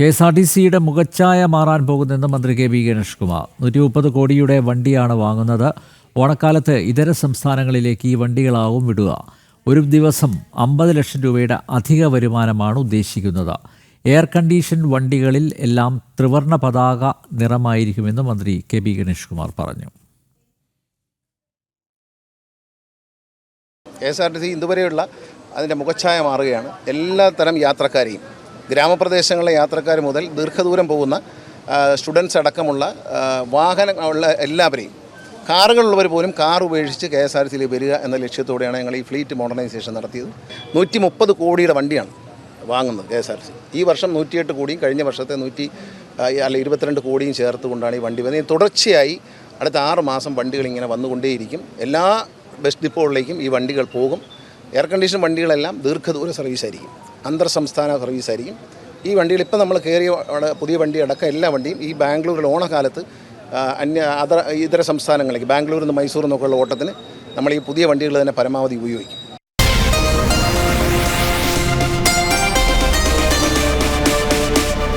K S R T സിയുടെ മുഖച്ഛായ മാറാൻ പോകുന്നെന്ന് മന്ത്രി കെ വി ഗണേഷ് കുമാർ നൂറ്റി മുപ്പത് കോടിയുടെ വണ്ടിയാണ് വാങ്ങുന്നത്. ഓണക്കാലത്ത് ഇതര സംസ്ഥാനങ്ങളിലേക്ക് ഈ വണ്ടികളാവും വിടുക. ഒരു ദിവസം അമ്പത് ലക്ഷം രൂപയുടെ അധിക വരുമാനമാണ് ഉദ്ദേശിക്കുന്നത്. എയർ കണ്ടീഷൻ വണ്ടികളിൽ എല്ലാം ത്രിവർണ പതാക നിറമായിരിക്കുമെന്ന് മന്ത്രി കെ ബി ഗണേഷ് കുമാർ പറഞ്ഞു. K S R T C ഇതുവരെയുള്ള അതിന്റെ മുഖച്ഛായ മാറുകയാണ്. എല്ലാ തരം യാത്രക്കാരെയും ഗ്രാമപ്രദേശങ്ങളിലെ യാത്രക്കാർ മുതൽ ദീർഘദൂരം പോകുന്ന സ്റ്റുഡൻസ് അടക്കമുള്ള വാഹനം വാഹനങ്ങളുള്ള എല്ലാവരെയും കാറുകളുള്ളവർ പോലും കാർ ഉപേക്ഷിച്ച് കെ എസ് ആർ സിയിൽ വരിക എന്ന ലക്ഷ്യത്തോടെയാണ് ഞങ്ങൾ ഈ ഫ്ലീറ്റ് മോഡേണൈസേഷൻ നടത്തിയത്. നൂറ്റി മുപ്പത് കോടിയുടെ വണ്ടിയാണ് വാങ്ങുന്നത് കെ എസ് ആർ സി. ഈ വർഷം നൂറ്റിയെട്ട് കോടിയും കഴിഞ്ഞ വർഷത്തെ നൂറ്റി അല്ല ഇരുപത്തിരണ്ട് കോടിയും ചേർത്തുകൊണ്ടാണ് ഈ വണ്ടി വരുന്നത്. തുടർച്ചയായി അടുത്ത ആറ് മാസം വണ്ടികൾ ഇങ്ങനെ വന്നുകൊണ്ടേയിരിക്കും. എല്ലാ ബസ് ഡിപ്പോകളിലേക്കും ഈ വണ്ടികൾ പോകും. എയർ കണ്ടീഷൻ വണ്ടികളെല്ലാം ദീർഘദൂര സർവീസ് ആയിരിക്കും. അന്തർ സംസ്ഥാന സർവീസ് ആയിരിക്കും. ഈ വണ്ടികൾ ഇപ്പം നമ്മൾ കയറിയ പുതിയ വണ്ടി അടക്കം എല്ലാ വണ്ടിയും ഈ ബാംഗ്ലൂരിൽ ഓണക്കാലത്ത് അന്യ അതർ ഇതര സംസ്ഥാനങ്ങളിലേക്ക് ബാംഗ്ലൂരിൽ നിന്ന് മൈസൂർ നിന്നൊക്കെയുള്ള ഓട്ടത്തിന് നമ്മൾ ഈ പുതിയ വണ്ടികൾ തന്നെ പരമാവധി ഉപയോഗിക്കും.